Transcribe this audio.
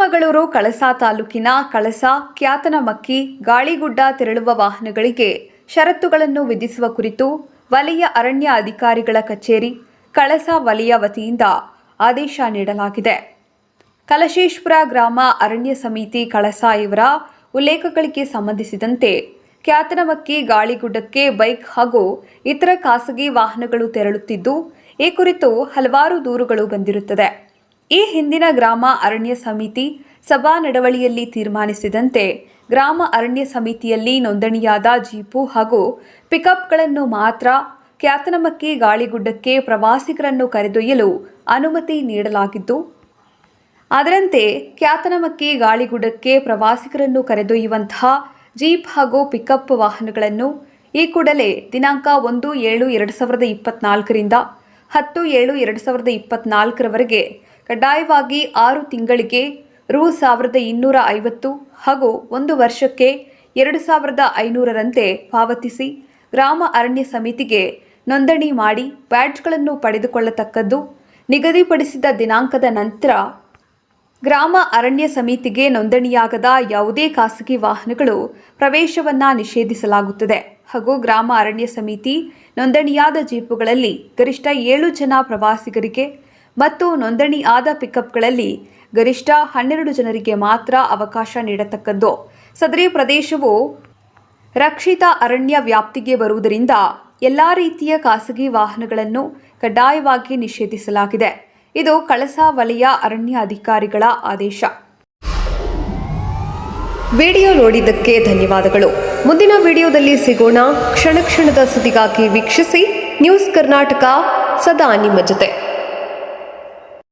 ಚಿಕ್ಕಮಗಳೂರು ಕಳಸಾ ತಾಲೂಕಿನ ಕಳಸ ಖ್ಯಾತನಮಕ್ಕಿ ಗಾಳಿಗುಡ್ಡ ತೆರಳುವ ವಾಹನಗಳಿಗೆ ಷರತ್ತುಗಳನ್ನು ವಿಧಿಸುವ ಕುರಿತು ವಲಯ ಅರಣ್ಯ ಅಧಿಕಾರಿಗಳ ಕಚೇರಿ, ಕಳಸ ವಲಯ ವತಿಯಿಂದ ಆದೇಶ ನೀಡಲಾಗಿದೆ. ಕಲಶೇಶ್ವರ ಗ್ರಾಮ ಅರಣ್ಯ ಸಮಿತಿ ಕಳಸ ಇವರ ಉಲ್ಲೇಖಗಳಿಗೆ ಸಂಬಂಧಿಸಿದಂತೆ ಖ್ಯಾತನಮಕ್ಕಿ ಗಾಳಿಗುಡ್ಡಕ್ಕೆ ಬೈಕ್ ಹಾಗೂ ಇತರ ಖಾಸಗಿ ವಾಹನಗಳು ತೆರಳುತ್ತಿದ್ದು, ಈ ಕುರಿತು ಹಲವಾರು ದೂರುಗಳು ಬಂದಿರುತ್ತದೆ. ಈ ಹಿಂದಿನ ಗ್ರಾಮ ಅರಣ್ಯ ಸಮಿತಿ ಸಭಾ ನಡವಳಿಯಲ್ಲಿ ತೀರ್ಮಾನಿಸಿದಂತೆ ಗ್ರಾಮ ಅರಣ್ಯ ಸಮಿತಿಯಲ್ಲಿ ನೋಂದಣಿಯಾದ ಜೀಪು ಹಾಗೂ ಪಿಕಪ್ಗಳನ್ನು ಮಾತ್ರ ಖ್ಯಾತನಮಕ್ಕಿ ಗಾಳಿಗುಡ್ಡಕ್ಕೆ ಪ್ರವಾಸಿಗರನ್ನು ಕರೆದೊಯ್ಯಲು ಅನುಮತಿ ನೀಡಲಾಗಿದ್ದು ಅದರಂತೆ ಖ್ಯಾತನಮಕ್ಕಿ ಗಾಳಿಗುಡ್ಡಕ್ಕೆ ಪ್ರವಾಸಿಗರನ್ನು ಕರೆದೊಯ್ಯುವಂತಹ ಜೀಪ್ ಹಾಗೂ ಪಿಕಪ್ ವಾಹನಗಳನ್ನು ಈ ಕೂಡಲೇ ದಿನಾಂಕ ಒಂದು ಏಳು ಎರಡು ಸಾವಿರದ ಇಪ್ಪತ್ನಾಲ್ಕರಿಂದ ಹತ್ತು ಏಳು ಎರಡು ಸಾವಿರದ ಇಪ್ಪತ್ನಾಲ್ಕರವರೆಗೆ ಕಡ್ಡಾಯವಾಗಿ ಆರು ತಿಂಗಳಿಗೆ ರು ಸಾವಿರದ ಇನ್ನೂರ ಐವತ್ತು ಹಾಗೂ ಒಂದು ವರ್ಷಕ್ಕೆ ಎರಡು ಸಾವಿರದ ಐನೂರರಂತೆ ಪಾವತಿಸಿ ಗ್ರಾಮ ಅರಣ್ಯ ಸಮಿತಿಗೆ ನೋಂದಣಿ ಮಾಡಿ ಬ್ಯಾಡ್ಜ್ಗಳನ್ನು ಪಡೆದುಕೊಳ್ಳತಕ್ಕದ್ದು ನಿಗದಿಪಡಿಸಿದ ದಿನಾಂಕದ ನಂತರ ಗ್ರಾಮ ಅರಣ್ಯ ಸಮಿತಿಗೆ ನೋಂದಣಿಯಾಗದ ಯಾವುದೇ ಖಾಸಗಿ ವಾಹನಗಳು ಪ್ರವೇಶವನ್ನು ನಿಷೇಧಿಸಲಾಗುತ್ತದೆ. ಹಾಗೂ ಗ್ರಾಮ ಅರಣ್ಯ ಸಮಿತಿ ನೋಂದಣಿಯಾದ ಜೀಪುಗಳಲ್ಲಿ ಗರಿಷ್ಠ ಏಳು ಜನ ಪ್ರವಾಸಿಗರಿಗೆ ಮತ್ತು ನೋಂದಣಿ ಆದ ಪಿಕಪ್ಗಳಲ್ಲಿ ಗರಿಷ್ಠ ಹನ್ನೆರಡು ಜನರಿಗೆ ಮಾತ್ರ ಅವಕಾಶ ನೀಡತಕ್ಕದ್ದು. ಸದರಿ ಪ್ರದೇಶವು ರಕ್ಷಿತ ಅರಣ್ಯ ವ್ಯಾಪ್ತಿಗೆ ಬರುವುದರಿಂದ ಎಲ್ಲ ರೀತಿಯ ಖಾಸಗಿ ವಾಹನಗಳನ್ನು ಕಡ್ಡಾಯವಾಗಿ ನಿಷೇಧಿಸಲಾಗಿದೆ. ಇದು ಕಳಸಾ ವಲಯ ಅರಣ್ಯ ಅಧಿಕಾರಿಗಳ ಆದೇಶ. ವಿಡಿಯೋ ನೋಡಿದ್ದಕ್ಕೆ ಧನ್ಯವಾದಗಳು. ಮುಂದಿನ ವಿಡಿಯೋದಲ್ಲಿ ಸಿಗೋಣ. ಕ್ಷಣ ಕ್ಷಣದ ಸುದ್ದಿಗಾಗಿ ವೀಕ್ಷಿಸಿ ನ್ಯೂಸ್ ಕರ್ನಾಟಕ, ಸದಾ ನಿಮ್ಮ ಜೊತೆ.